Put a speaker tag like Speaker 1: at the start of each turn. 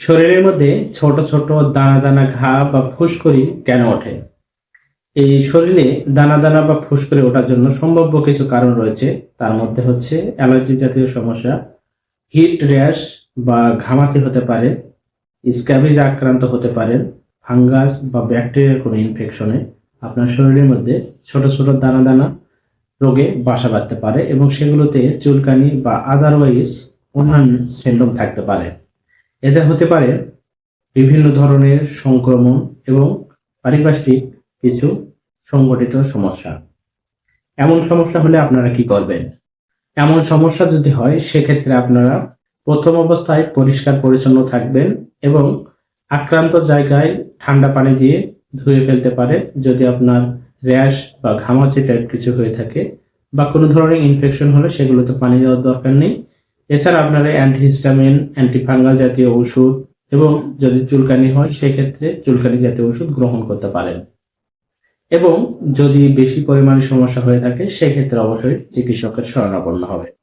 Speaker 1: শরীরের মধ্যে ছোট ছোট দানা দানা ঘা বা ফুসকুড়ি কেন ওঠে? এই শরীরে দানা দানা বা ফুসকুড়ি ওঠার জন্য সম্ভাব্য কিছু কারণ রয়েছে। তার মধ্যে হচ্ছে অ্যালার্জি জাতীয় সমস্যা, হিট র্যাশ বা ঘামাচি হতে পারে, স্ক্যাবিজ আক্রান্ত হতে পারেন ফাঙ্গাস বা ব্যাকটেরিয়ার কোনো ইনফেকশনে আপনার শরীরের মধ্যে ছোট ছোট দানা দানা রোগে বাসা বাঁধতে পারে এবং সেগুলোতে চুলকানি বা আদারওয়াইজ অন্যান্য সিন্ড্রোম থাকতে পারে। এতে হতে পারে বিভিন্ন ধরনের সংক্রমণ এবং পারিপার্শ্বিক কিছু সংগঠিত সমস্যা। এমন সমস্যা হলে আপনারা কি করবেন? এমন সমস্যা যদি হয়, সেক্ষেত্রে আপনারা প্রথম অবস্থায় পরিষ্কার পরিচ্ছন্ন থাকবেন এবং আক্রান্ত জায়গায় ঠান্ডা পানি দিয়ে ধুয়ে ফেলতে পারে। যদি আপনার র্যাশ বা ঘামাচি টাইপ কিছু হয়ে থাকে বা কোনো ধরনের ইনফেকশন হলে সেগুলোতে পানি দেওয়ার দরকার নেই। এছাড়া আপনারা অ্যান্টিহিস্টামিন অ্যান্টিফাঙ্গাল জাতীয় ওষুধ এবং যদি চুলকানি হয়, সেক্ষেত্রে চুলকানি জাতীয় ওষুধ গ্রহণ করতে পারেন। এবং যদি বেশি পরিমাণে সমস্যা হয়ে থাকে, সেক্ষেত্রে অবশ্যই চিকিৎসকের শরণাপন্ন হবে।